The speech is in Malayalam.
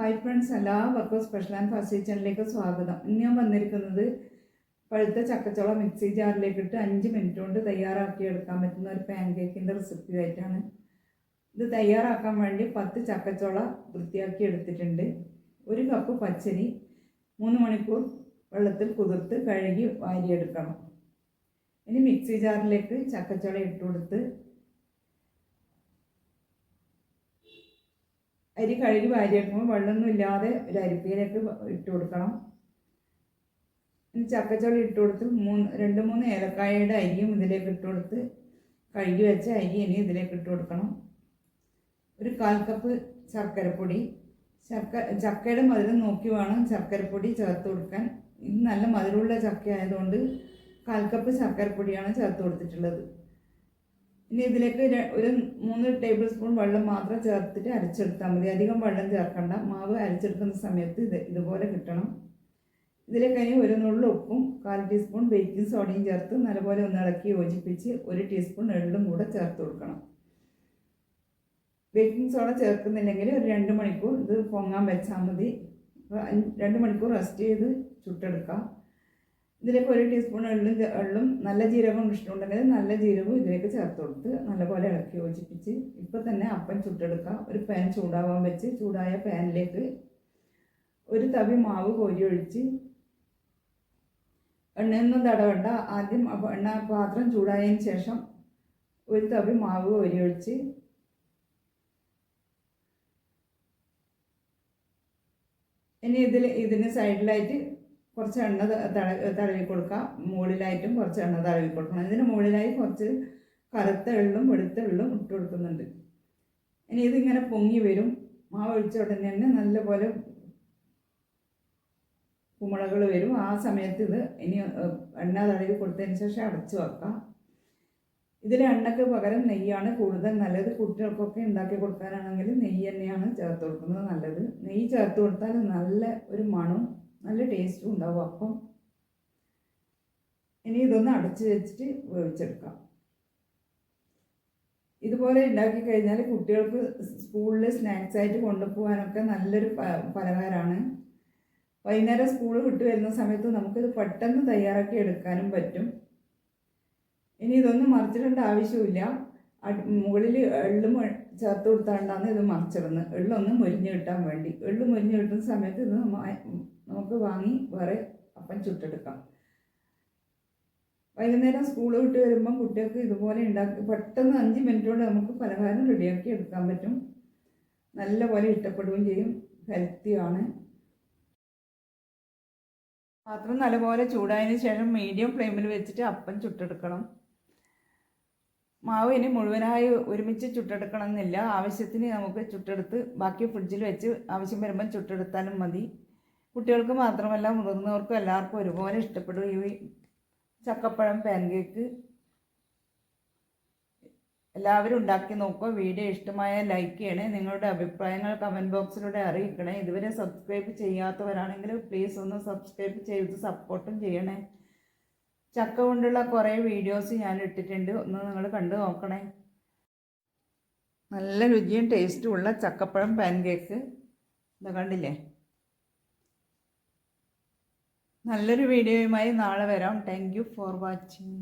ഹായ് ഫ്രണ്ട്സ് എല്ലാവർക്കും സ്പെഷ്യൽ ആൻഡ് ഫാസ്റ്റ് കിച്ചണിലേക്ക് സ്വാഗതം. ഇന്ന് ഞാൻ വന്നിരിക്കുന്നത് പഴുത്ത ചക്കച്ചോളം മിക്സി ജാറിലേക്ക് ഇട്ട് അഞ്ച് മിനിറ്റ് കൊണ്ട് തയ്യാറാക്കി എടുക്കാൻ പറ്റുന്ന ഒരു പാൻ റെസിപ്പി ആയിട്ടാണ്. ഇത് തയ്യാറാക്കാൻ വേണ്ടി പത്ത് ചക്കച്ചോള വൃത്തിയാക്കി എടുത്തിട്ടുണ്ട്. ഒരു കപ്പ് പച്ചരി മൂന്ന് മണിക്കൂർ വെള്ളത്തിൽ കുതിർത്ത് കഴുകി വാരിയെടുക്കണം. ഇനി മിക്സി ജാറിലേക്ക് ചക്കച്ചോള ഇട്ട് കൊടുത്ത് അരി കഴുകി വാരിയെടുക്കുമ്പോൾ വെള്ളമൊന്നും ഇല്ലാതെ ഒരു അരിപ്പയിലേക്ക് ഇട്ട് കൊടുക്കണം. ഇനി ചക്കച്ചോളി ഇട്ട് കൊടുത്ത് മൂന്ന് രണ്ട് മൂന്ന് ഏലക്കായയുടെ അരിയും ഇതിലേക്ക് ഇട്ട് കൊടുത്ത് കഴുകി വെച്ച അരി ഇനി ഇതിലേക്ക് ഇട്ട് കൊടുക്കണം. ഒരു കാൽ കപ്പ് ശർക്കരപ്പൊടി. ശർക്കര ചക്കയുടെ മധുരം നോക്കി വേണം ശർക്കരപ്പൊടി ചേർത്ത് കൊടുക്കാൻ. ഇത് നല്ല മധുരമുള്ള ചക്ക ആയതുകൊണ്ട് കാൽ കപ്പ് ശർക്കരപ്പൊടിയാണ് ചേർത്ത് കൊടുത്തിട്ടുള്ളത്. ഇനി ഇതിലേക്ക് ഒരു മൂന്ന് ടേബിൾ സ്പൂൺ വെള്ളം മാത്രം ചേർത്തിട്ട് അരച്ചെടുത്താൽ മതി. അധികം വെള്ളം ചേർക്കണ്ട. മാവ് അരച്ചെടുക്കുന്ന സമയത്ത് ഇത് ഇതുപോലെ കിട്ടണം. ഇതിലേക്ക് ഇനി ഒരു നുള്ളു ഉപ്പും കാൽ ടീസ്പൂൺ ബേക്കിംഗ് സോഡയും ചേർത്ത് നല്ലപോലെ ഒന്ന് ഇളക്കി യോജിപ്പിച്ച് ഒരു ടീസ്പൂൺ എള്ളും കൂടെ ചേർത്ത് കൊടുക്കണം. ബേക്കിംഗ് സോഡ ചേർക്കുന്നില്ലെങ്കിൽ ഒരു രണ്ട് മണിക്കൂർ ഇത് പൊങ്ങാൻ വെച്ചാൽ മതി. രണ്ട് മണിക്കൂർ റെസ്റ്റ് ചെയ്ത് ചുട്ടെടുക്കാം. ഇതിലേക്ക് ഒരു ടീസ്പൂൺ എള്ളും എള്ളും നല്ല ജീരകം ഇഷ്ടമുണ്ടെങ്കിൽ നല്ല ജീരകവും ഇതിലേക്ക് ചേർത്ത് കൊടുത്ത് നല്ലപോലെ ഇളക്കി യോജിപ്പിച്ച് ഇപ്പം തന്നെ അപ്പം ചുട്ടെടുക്കുക ഒരു പാൻ ചൂടാവാൻ വെച്ച് ചൂടായ പാനിലേക്ക് ഒരു തവി മാവ് കോരി ഒഴിച്ച് എണ്ണയൊന്നും തടവണ്ട. ആദ്യം എണ്ണ പാത്രം ചൂടായതിന് ശേഷം ഒരു തവി മാവ് കോരി ഒഴിച്ച് ഇനി ഇതിൽ ഇതിന് സൈഡിലായിട്ട് കുറച്ച് എണ്ണ തഴവി കൊടുക്കുക മുകളിലായിട്ടും കുറച്ച് എണ്ണ തടവി കൊടുക്കണം. ഇതിന് മുകളിലായി കുറച്ച് കറുത്ത എള്ളും വെളുത്ത എള്ളും ഇട്ട് കൊടുക്കുന്നുണ്ട്. ഇനി ഇതിങ്ങനെ പൊങ്ങി വരും. മാവ് ഒഴിച്ച ഉടനെ തന്നെ നല്ലപോലെ കുമ്പളകൾ വരും. ആ സമയത്ത് ഇത് ഇനി എണ്ണ തടവി കൊടുത്തതിന് ശേഷം അടച്ചു വെക്കാം. ഇതിൽ എണ്ണയ്ക്ക് പകരം നെയ്യാണ് കൂടുതൽ നല്ലത്. കുട്ടികൾക്കൊക്കെ ഉണ്ടാക്കി കൊടുക്കാനാണെങ്കിൽ നെയ്യ് തന്നെയാണ് ചേർത്ത് കൊടുക്കുന്നത് നല്ലത്. നെയ്യ് ചേർത്ത് കൊടുത്താൽ നല്ല ഒരു മണവും നല്ല ടേസ്റ്റും ഉണ്ടാവും. അപ്പം ഇനി ഇതൊന്ന് അടച്ചു വെച്ചിട്ട് വേവിച്ചെടുക്കാം. ഇതുപോലെ ഉണ്ടാക്കി കഴിഞ്ഞാൽ കുട്ടികൾക്ക് സ്കൂളിൽ സ്നാക്സ് ആയിട്ട് കൊണ്ടുപോകാനൊക്കെ നല്ലൊരു പലഹാരമാണ് വൈകുന്നേരം സ്കൂൾ വിട്ട് വരുന്ന സമയത്ത് നമുക്കിത് പെട്ടെന്ന് തയ്യാറാക്കി എടുക്കാനും പറ്റും. ഇനി ഇതൊന്നും മറിച്ചിടേണ്ട ആവശ്യമില്ല മുകളിൽ എള്ള് ചേർത്ത് കൊടുത്താണ്ടാണ് ഇത് മറിച്ചിടുന്നത്. എള്ളൊന്ന് മുരിഞ്ഞ് കിട്ടാൻ വേണ്ടി. എള്ള് മുരിഞ്ഞ് കിട്ടുന്ന സമയത്ത് ഇത് നമുക്ക് വാങ്ങി വേറെ അപ്പം ചുട്ടെടുക്കാം. വൈകുന്നേരം സ്കൂൾ വിട്ട് വരുമ്പം കുട്ടികൾക്ക് ഇതുപോലെ ഉണ്ടാക്കി പെട്ടെന്ന് അഞ്ച് മിനിറ്റ് കൊണ്ട് നമുക്ക് പലഹാരം റെഡിയാക്കി എടുക്കാൻ പറ്റും. നല്ലപോലെ ഇഷ്ടപ്പെടുകയും ചെയ്യും. ഹെൽത്തിയാണ് പാത്രം നല്ലപോലെ ചൂടായതിന് ശേഷം മീഡിയം ഫ്ലെയിമിൽ വെച്ചിട്ട് അപ്പം ചുട്ടെടുക്കണം. മാവ് ഇനി മുഴുവനായി ഒരുമിച്ച് ചുട്ടെടുക്കണം എന്നില്ല ആവശ്യത്തിന് നമുക്ക് ചുട്ടെടുത്ത് ബാക്കി ഫ്രിഡ്ജിൽ വെച്ച് ആവശ്യം വരുമ്പം ചുട്ടെടുത്താലും മതി. കുട്ടികൾക്ക് മാത്രമല്ല മുതിർന്നവർക്കും എല്ലാവർക്കും ഒരുപോലെ ഇഷ്ടപ്പെടും. ഈ ചക്കപ്പഴം പാൻ കേക്ക് എല്ലാവരും ഉണ്ടാക്കി നോക്കുക. വീഡിയോ ഇഷ്ടമായ ലൈക്ക് ചെയ്യണേ. നിങ്ങളുടെ അഭിപ്രായങ്ങൾ കമന്റ് ബോക്സിലൂടെ അറിയിക്കണേ. ഇതുവരെ സബ്സ്ക്രൈബ് ചെയ്യാത്തവരാണെങ്കിൽ പ്ലീസ് ഒന്ന് സബ്സ്ക്രൈബ് ചെയ്ത് സപ്പോർട്ടും ചെയ്യണേ. ചക്ക കൊണ്ടുള്ള കുറേ വീഡിയോസ് ഞാൻ ഇട്ടിട്ടുണ്ട്. ഒന്ന് നിങ്ങൾ കണ്ടു നോക്കണേ. നല്ല രുചിയും ടേസ്റ്റും ഉള്ള ചക്കപ്പഴം പാൻ കേക്ക് ഇതാ കണ്ടില്ലേ? നല്ലൊരു വീഡിയോയുമായി നാളെ വരാം. Thank you for watching